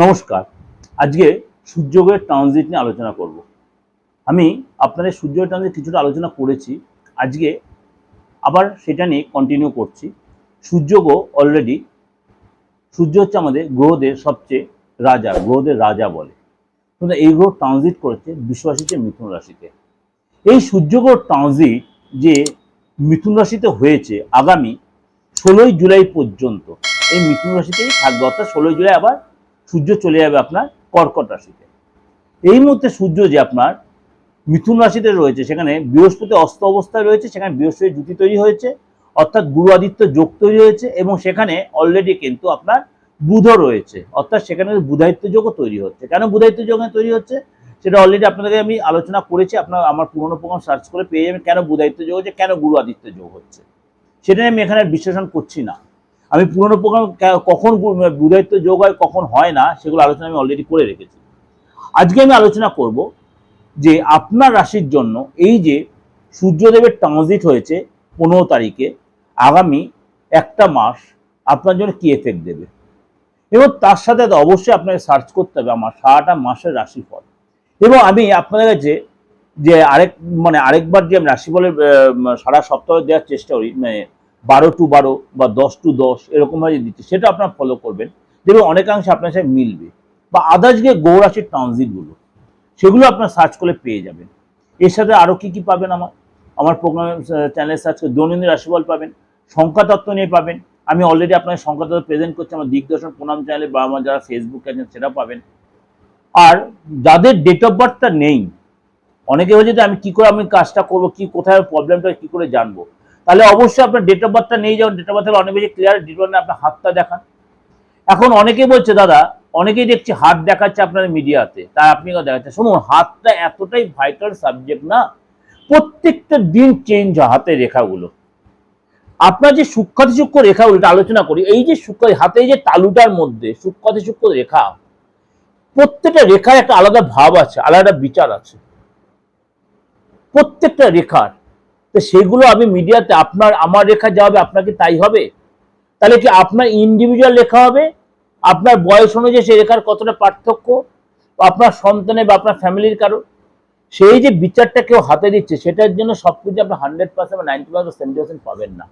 নমস্কার। আজকে সূর্যগ্রহের ট্রানজিট নিয়ে আলোচনা করব। আমি আপনাদের সূর্যগ্রহের ট্রানজিট কিছুটা আলোচনা করেছি। আজকে আবার সেটা নিয়ে কন্টিনিউ করছি। সূর্যগ্রহ অলরেডি সূর্য হচ্ছে আমাদের গ্রহদের সবচেয়ে রাজা, গ্রহদের রাজা বলে। কিন্তু এই গ্রহ ট্রানজিট করেছে বিশ্বাসীতে মিথুন রাশিতে। এই সূর্যগ্রহ ট্রানজিট যে মিথুন রাশিতে হয়েছে আগামী ষোলোই জুলাই পর্যন্ত, এই মিথুন রাশিতেই থাকবে। অর্থাৎ ষোলোই জুলাই আবার সূর্য চলে যাবে আপনার কর্কট রাশিতে। এই মুহূর্তে সূর্য যে আপনার মিথুন রাশিতে রয়েছে, সেখানে বৃহস্পতি অস্ত অবস্থায় রয়েছে, সেখানে বৃহস্পতি জুতি তৈরি হয়েছে, অর্থাৎ গুরু আদিত্য যোগ তৈরি হয়েছে এবং সেখানে অলরেডি কিন্তু আপনার বুধ রয়েছে, অর্থাৎ সেখানে বুধায়িত্ব যোগও তৈরি হচ্ছে। কেন বুধায়িত্ব যোগ তৈরি হচ্ছে? সেটা অলরেডি আপনাদেরকে আমি আলোচনা করেছি, আপনার আমার পুরনো প্রোগ্রাম সার্চ করে পেয়ে যাবেন কেন বুধায়িত্ব যোগ হচ্ছে, কেন গুরু আদিত্য যোগ হচ্ছে। সেটা আমি এখানে বিশ্লেষণ করছি না। আমি পুরনো প্রোগ্রাম কখন বুধায়িত্ব যোগ হয়, কখন হয় না, সেগুলো আলোচনা আমি অলরেডি করে রেখেছি। আজকে আমি আলোচনা করব যে আপনার রাশির জন্য এই যে সূর্যদেবের ট্রানজিট হয়েছে পনেরো তারিখে, আগামী একটা মাস আপনার জন্য কি এফেক্ট দেবে? এবং তার সাথে অবশ্যই আপনাকে সার্চ করতে হবে আমার সারাটা মাসের রাশিফল। এবং আমি আপনাদের কাছে যে আরেক মানে আরেকবার যে আমি রাশিফলের সারা সপ্তাহে দেওয়ার চেষ্টা করি মানে বারো টু বারো বা দশ টু দশ এরকমভাবে দিচ্ছি, সেটা আপনার ফলো করবেন। দেখবেন অনেকাংশে আপনার সাথে মিলবে। বা আদার্স যে গৌরাশির ট্রানজিটগুলো সেগুলো আপনার সার্চ করলে পেয়ে যাবেন। এর সাথে আরও কি কি পাবেন আমার? আমার প্রোগ্রাম চ্যানেল সার্চ করে দৈনন্দিন রাশিফল পাবেন, সংখ্যাতত্ত্ব নিয়ে পাবেন। আমি অলরেডি আপনার সংখ্যাতত্ত্ব প্রেজেন্ট করছি, আমার দিগদর্শন প্রণাম চ্যানেলে বা আমার যারা ফেসবুকে আছেন সেটা পাবেন। আর যাদের ডেট অফ বার্থটা নেই, অনেকে হয়েছে যে আমি কি করে আমি কাজটা করব, কি কোথায় প্রবলেমটা কি করে জানব? তাহলে অবশ্যই আপনার ডেট অফ বার্থটা নিয়ে যাবেন। ডেট অফ বার্থ অনেক বেশি ক্লিয়ার ডিটেল আপনার হাতটা দেখান। এখন অনেকে বলছে, দাদা, অনেকেই দেখছি হাত দেখাচ্ছে আপনার মিডিয়াতে। তাই আপনি কেন দেখাচ্ছে শুনুন, হাতটা এতটাই ভাইটাল সাবজেক্ট না, প্রত্যেকটা দিন চেঞ্জ হয় হাতের রেখাগুলো। আপনার যে সূক্ষ্মাতি সূক্ষ্ম রেখাগুলো আলোচনা করি, এই যে সূক্ষ্ম, হাতে যে তালুটার মধ্যে সূক্ষ্মাতি সূক্ষ্ম রেখা, প্রত্যেকটা রেখার একটা আলাদা ভাব আছে, আলাদা বিচার আছে। প্রত্যেকটা রেখার তো সেগুলো আমি মিডিয়াতে আপনার, আমার রেখা যা হবে আপনাকে তাই হবে। তাহলে কি আপনার ইন্ডিভিজুয়াল লেখা হবে? আপনার বয়স অনুযায়ী সেই রেখার কতটা পার্থক্য? আপনার সন্তানের বা আপনার ফ্যামিলির কারও? সেই যে বিচারটা কেউ হাতে দিচ্ছে, সেটার জন্য সব কিছু আপনি হান্ড্রেড পার্সেন্ট বা নাইনটি পার্সেন্ট পাবেন না।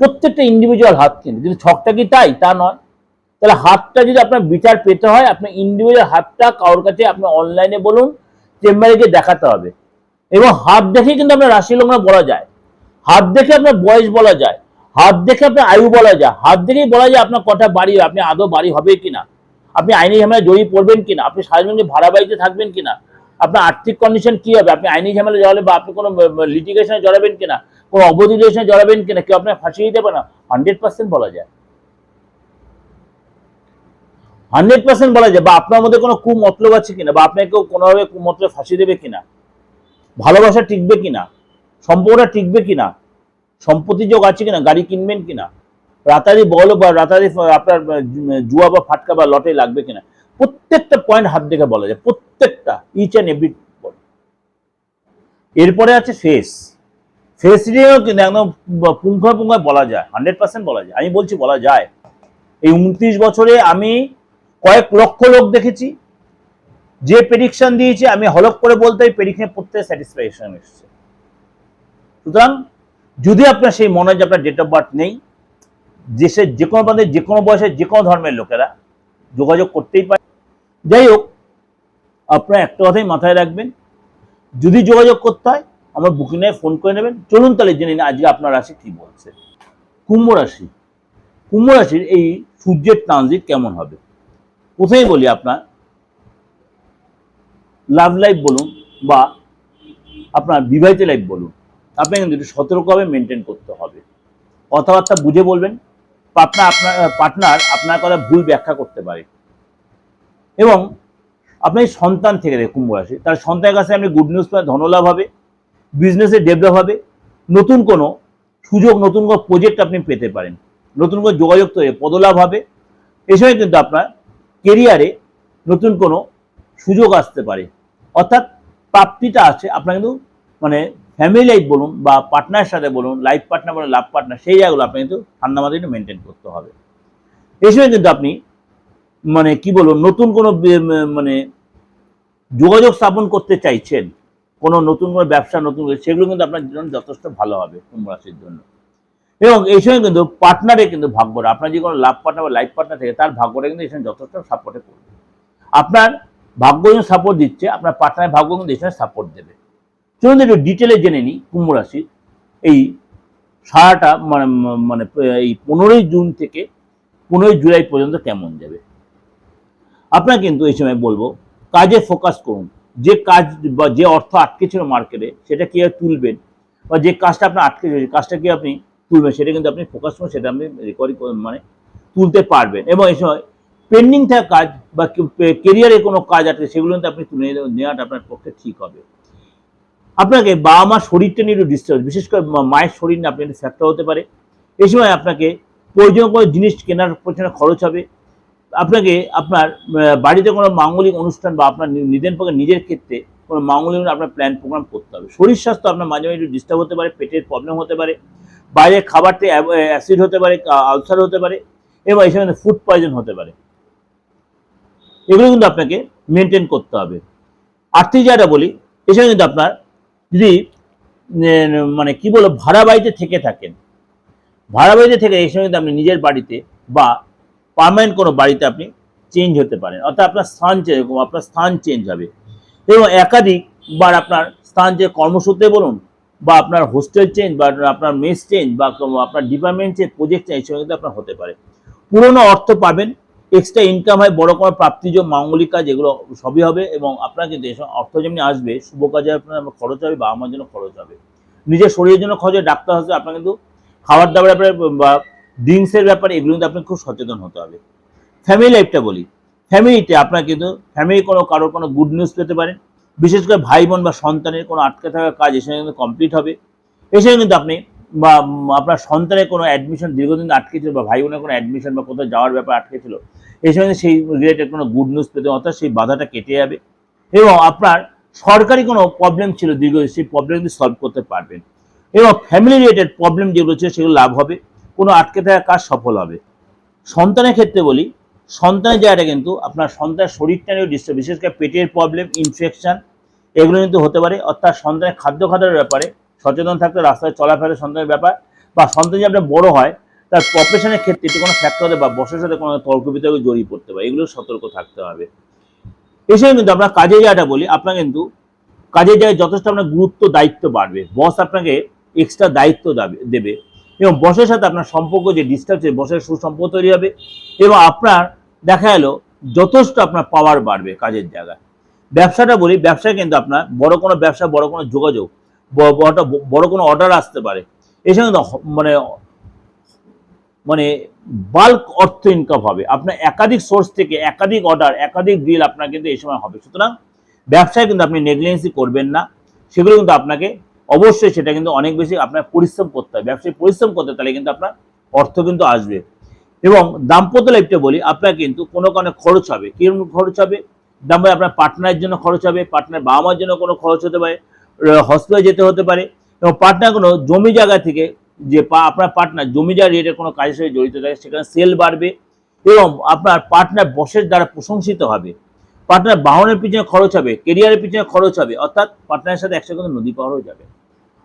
প্রত্যেকটা ইন্ডিভিজুয়াল হাত কিন্তু কিন্তু ছকটা কি তাই? তা নয়। তাহলে হাতটা যদি আপনার বিচার পেতে হয় আপনার ইন্ডিভিজুয়াল হাতটা কারোর কাছে আপনি অনলাইনে বলুন চেম্বারে গিয়ে দেখাতে হবে। এবং হাত দেখে কিন্তু আপনার রাশি লগ্ন বলা যায়। হাত দেখে আপনার বয়স বলা যায়। হাত দেখে আপনার আয়ু বলা যায়। হাত দেখেই বলা যায় আপনার কটা বাড়ি, আপনি আদৌ বাড়ি হবে কিনা? আপনি আইনি ঝামেলা জড়িয়ে পড়বেন কিনা? আপনি সারাজীবন ভাড়া বাড়িতে থাকবেন কিনা? আপনার আর্থিক কন্ডিশন কি হবে? আপনি আইনি ঝামেলা জড়ালে বা আপনি কোনো লিটিগেশনে জড়াবেন কিনা? কোনো অবধি রিলেশনে জড়াবেন কিনা? কেউ আপনার ফাঁসিয়ে দেবে না। হান্ড্রেড পার্সেন্ট বলা যায়। হান্ড্রেড পার্সেন্ট বলা যায়। বা আপনার মধ্যে কোনো কুমতলব আছে কিনা? বা আপনাকে কোনোভাবে কুমতলব ফাঁসি দেবে কিনা? ভালোবাসা টিকবে কিনা? সম্পর্কটা টিকবে কিনা? সম্পত্তি যোগ আছে কিনা? গাড়ি কিনবেন কিনা? রাতারি বল বা রাতারি আপনার জুয়া বা ফাটকা বা লটে লাগবে কিনা? প্রত্যেকটা পয়েন্ট হাত দেখে বলা যায়। প্রত্যেকটা ইচ অ্যান্ড এভরি এরপরে আছে ফেস ফেস নিয়েও কিন্তু একদম পুঙ্খা পুঙ্খায় বলা যায়। হান্ড্রেড পার্সেন্ট বলা যায়। আমি বলছি বলা যায়। এই উনত্রিশ বছরে আমি কয়েক লক্ষ লোক দেখেছি। যে প্রেডিকশন দিয়েছে, আমি হলক করে বলতে এই প্রেডিকশন প্রত্যেক স্যাটিসফ্যাকশন এসছে। সুতরাং, যদি আপনার সেই মনে হয় যে আপনার ডেট অফ বার্থ নেই দেশের যে কোনো বান্ধে যে কোনো বয়সের যে কোনো ধর্মের লোকেরা যোগাযোগ করতেই পারে। যাই হোক, আপনারা একটা কথাই মাথায় রাখবেন, যদি যোগাযোগ করতে হয়, আমার বুকিং বুকিংয়ে ফোন করে নেবেন। চলুন তাহলে জেনে নিন আজকে আপনার রাশি কি বলছে। কুম্ভ রাশি। কুম্ভ রাশির এই সূর্যের ট্রানজিট কেমন হবে? প্রথমেই বলি আপনার লাভ লাইফ বলুন বা আপনার বিবাহিত লাইফ বলুন আপনাকে কিন্তু একটু সতর্কভাবে মেনটেন করতে হবে। কথাবার্তা বুঝে বলবেন পার্টনার আপনার পার্টনার আপনার কথা ভুল ব্যাখ্যা করতে পারে। এবং আপনি সন্তান থেকে দেখে কুম্ভ রাশি, তার সন্তানের কাছে আপনি গুড নিউজ পাবেন, ধনলাভ হবে বিজনেসে ডেভেলপ হবে, নতুন কোনো সুযোগ, নতুন কোনো প্রজেক্ট আপনি পেতে পারেন, নতুন কোনো যোগাযোগ তৈরি, পদলাভ হবে এসবে কিন্তু আপনার কেরিয়ারে নতুন কোনো সুযোগ আসতে পারে। অর্থাৎ প্রাপ্তিটা আছে, আপনার কিন্তু মানে ফ্যামিলি লাইফ বলুন বা পার্টনারের সাথে বলুন লাইফ পার্টনার বলুন লাভ পার্টনার সেই জায়গাগুলো আপনি কিন্তু ঠান্ডা মাথায় মেনটেন করতে হবে। এই সময় কিন্তু আপনি মানে কি বলব, নতুন কোনো মানে যোগাযোগ স্থাপন করতে চাইছেন, কোনো নতুন কোনো ব্যবসা নতুন সেগুলো কিন্তু আপনার জন্য যথেষ্ট ভালো হবে কুম্ভ রাশির জন্য। এবং এই সময় কিন্তু পার্টনারে কিন্তু ভাগ্যটা আপনার যে কোনো লাভ পার্টনার বা লাইফ পার্টনার থেকে, তার ভাগ্যটা কিন্তু এই সময় যথেষ্ট সাপোর্টে করবে। আপনার ভাগ্য যখন সাপোর্ট দিচ্ছে, আপনার পার্টনারের ভাগ্য কিন্তু সময় সাপোর্ট দেবে। চলুন একটু ডিটেলে জেনে নিই কুম্ভ রাশি এই সারাটা মানে মানে এই পনেরোই জুন থেকে পনেরোই জুলাই পর্যন্ত কেমন যাবে? আপনার কিন্তু এই সময় বলব, কাজে ফোকাস করুন। যে কাজ বা যে অর্থ আটকে ছিল মার্কেটে সেটা কীভাবে তুলবেন? বা যে কাজটা আপনার আটকে ছিল কাজটা কি আপনি তুলবেন? সেটা কিন্তু আপনি ফোকাস করুন, সেটা আপনি রিকভারি মানে তুলতে পারবেন। এবং এই সময় পেন্ডিং থাকা কাজ বা কেরিয়ারে কোনো কাজ আছে, সেগুলো কিন্তু আপনি তুলে নেওয়াটা আপনার পক্ষে ঠিক হবে। আপনাকে বাবা মার শরীরটা নিয়ে একটু ডিস্টার্ব বিশেষ করে মায়ের শরীর নিয়ে আপনি একটু ফ্যাক্টর হতে পারে। এই সময় আপনাকে প্রয়োজনীয় কোনো জিনিস কেনার পেছনে খরচ হবে। আপনাকে আপনার বাড়িতে কোনো মাঙ্গলিক অনুষ্ঠান বা আপনার নিজের পক্ষে নিজের ক্ষেত্রে কোনো মাঙ্গলিক আপনার প্ল্যান প্রোগ্রাম করতে হবে। শরীর স্বাস্থ্য আপনার মাঝে মাঝে একটু ডিস্টার্ব হতে পারে, পেটের প্রবলেম হতে পারে, বাইরের খাবারতে অ্যাসিড হতে পারে আলসার হতে পারে, এবং এই সময় ফুড পয়জন হতে পারে। এগুলো কিন্তু আপনাকে মেনটেন করতে হবে। আর্থিক জায়গাটা বলি সময় কিন্তু আপনার যদি মানে কি বলব, ভাড়া বাড়িতে থেকে থাকেন, ভাড়া বাড়িতে থেকে এই সময় কিন্তু আপনি নিজের বাড়িতে বা পার্মানেন্ট কোনো বাড়িতে আপনি চেঞ্জ হতে পারেন। অর্থাৎ আপনার স্থান চেঞ্জ আপনার স্থান চেঞ্জ হবে। এবং একাধিক বার আপনার স্থান যে কর্মসূত্রে বলুন, বা আপনার হোস্টেল চেঞ্জ বা আপনার মেস চেঞ্জ বা আপনার ডিপার্টমেন্ট চেঞ্জ প্রজেক্ট চেঞ্জ এই সময় কিন্তু আপনার হতে পারে। পুরনো অর্থ পাবেন এক্সট্রা ইনকাম হয়, বড় কোনো প্রাপ্তিজ, মাঙ্গলিক কাজ, এগুলো সবই হবে এবং কিন্তু এসব অর্থ যেমনি আসবে, শুভ কাজে আপনার খরচ হবে বা আমার জন্য খরচ হবে। নিজের শরীরের জন্য খরচ ডাক্তার আসবে আপনার কিন্তু খাবার দাবার ব্যাপারে বা ড্রিঙ্কসের ব্যাপারে এগুলো কিন্তু আপনাকে খুব সচেতন হতে হবে। ফ্যামিলি লাইফটা বলি ফ্যামিলিতে আপনার কিন্তু ফ্যামিলি কোনো কারোর কোনো গুড নিউজ পেতে পারেন, বিশেষ করে ভাই বোন বা সন্তানের কোনো আটকে থাকা কাজ এসে কিন্তু কমপ্লিট হবে। এসে কিন্তু আপনি বা আপনার সন্তানের কোনো অ্যাডমিশন দীর্ঘদিন আটকে ছিল বা ভাই বোনের কোনো অ্যাডমিশন বা কোথাও যাওয়ার ব্যাপার আটকে ছিল এই সময় সেই রিলেটেড কোনো গুড নিউজ পেতে অর্থাৎ সেই বাধাটা কেটে যাবে এবং আপনার সরকারি কোনো প্রবলেম ছিল দীর্ঘ সেই প্রবলেম কিন্তু সলভ করতে পারবেন এবং ফ্যামিলি রিলেটেড প্রবলেম যেগুলো ছিল সেগুলো লাভ হবে, কোনো আটকে থাকা কাজ সফল হবে। সন্তানের ক্ষেত্রে বলি, সন্তানের জায়গাটা কিন্তু আপনার সন্তানের শরীরটা নিয়েও ডিস্টার্ব বিশেষ করে পেটের প্রবলেম ইনফেকশন এগুলো কিন্তু হতে পারে, অর্থাৎ সন্তানের খাদ্য খাদ্যের ব্যাপারে সচেতন থাকতে, রাস্তায় চলাফেরা সন্তানের ব্যাপার বা সন্তান যে আপনার বড় হয়, তার প্রফেশনের ক্ষেত্রে একটু কোনো ফ্যাক্টর বা বসের সাথে কোনো তর্ক বিতর্কে জড়িয়ে পড়তে পারে, এগুলো সতর্ক থাকতে হবে। এছাড়াও কিন্তু আমরা কাজের জায়গাটা বলি, আপনার কিন্তু কাজের জায়গায় যথেষ্ট আপনার গুরুত্ব, দায়িত্ব বাড়বে। বস আপনাকে এক্সট্রা দায়িত্ব দাবে- এবং বসের সাথে আপনার সম্পর্ক যে ডিস্টার্ব আছে বসের সুসম্পর্ক তৈরি হবে এবং আপনার দেখা গেল যথেষ্ট আপনার পাওয়ার বাড়বে কাজের জায়গায়। ব্যবসাটা বলি, ব্যবসায় কিন্তু আপনার বড় কোনো ব্যবসা, বড় কোনো যোগাযোগ বড় কোনো অর্ডার আসতে পারে। এসে কিন্তু মানে মানে বাল্ক অর্থ ইনকাম হবে। আপনার একাধিক সোর্স থেকে একাধিক অর্ডার একাধিক ডিল আপনার কিন্তু এই সময় হবে। সুতরাং ব্যবসায় কিন্তু আপনি নেগলিজেন্সি করবেন না। সেগুলো কিন্তু আপনাকে অবশ্যই সেটা কিন্তু অনেক বেশি আপনার পরিশ্রম করতে হবে ব্যবসায় পরিশ্রম করতে তাহলে কিন্তু আপনার অর্থ কিন্তু আসবে। এবং দাম্পত্য লাইফটা বলি, আপনার কিন্তু কোনো কারণে খরচ হবে। কীরকম খরচ হবে? দাম্পত্য আপনার পার্টনারের জন্য খরচ হবে পার্টনার বাবা মার জন্য কোনো খরচ হতে পারে। হসপিটালে যেতে হতে পারে এবং পার্টনার কোনো জমি জায়গা থেকে যে আপনার পার্টনার জমি জায়গা রেটের কোনো কাজের সাথে জড়িত থাকে, সেখানে সেল বাড়বে এবং আপনার পার্টনার বসের দ্বারা প্রশংসিত হবে। পার্টনার বাহনের পিছনে খরচ হবে কেরিয়ারের পিছনে খরচ হবে, অর্থাৎ পার্টনারের সাথে একসাথে কিন্তু নদী হয়ে যাবে।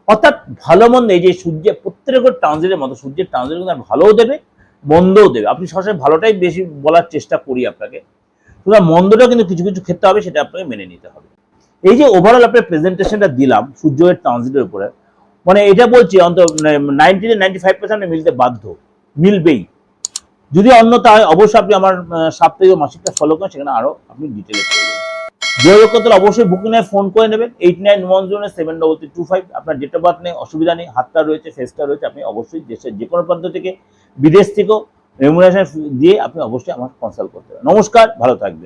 অর্থাৎ ভালো মন্দ এই যে সূর্যের প্রত্যেকের ট্রানজিটের মতো সূর্যের ট্রানজিট কিন্তু ভালোও দেবে, মন্দও দেবে। আপনি সবসময় ভালোটাই বেশি বলার চেষ্টা করি আপনাকে। সুতরাং মন্দটাও কিন্তু কিছু কিছু ক্ষেত্রে হবে, সেটা আপনাকে মেনে নিতে হবে। এই যে ওভারঅল আপনার প্রেজেন্টেশনটা দিলাম সূর্যের ট্রানজিটের উপরে মানে এটা বলছি অন্তত নাইনটি নাইনটি ফাইভ পার্সেন্ট মিলতে বাধ্য, মিলবেই। যদি অন্যতা হয়, অবশ্যই আপনি আমার সাপ্তাহিক মাসিকটা ফলো করেন, সেখানে আরও আপনি ডিটেলে পেয়ে যোগাযোগ অবশ্যই বুকিং নেয় ফোন করে নেবেন eight nine one zero seven double three two five আপনার ডেট অফ বার্থ নেই, অসুবিধা নেই, হাতটা রয়েছে ফেসটা রয়েছে, আপনি অবশ্যই দেশের যে কোনো প্রান্ত থেকে, বিদেশ থেকেও রেমুনেশন দিয়ে আপনি অবশ্যই আমার কনসাল্ট করতে পারেন। নমস্কার, ভালো থাকবেন।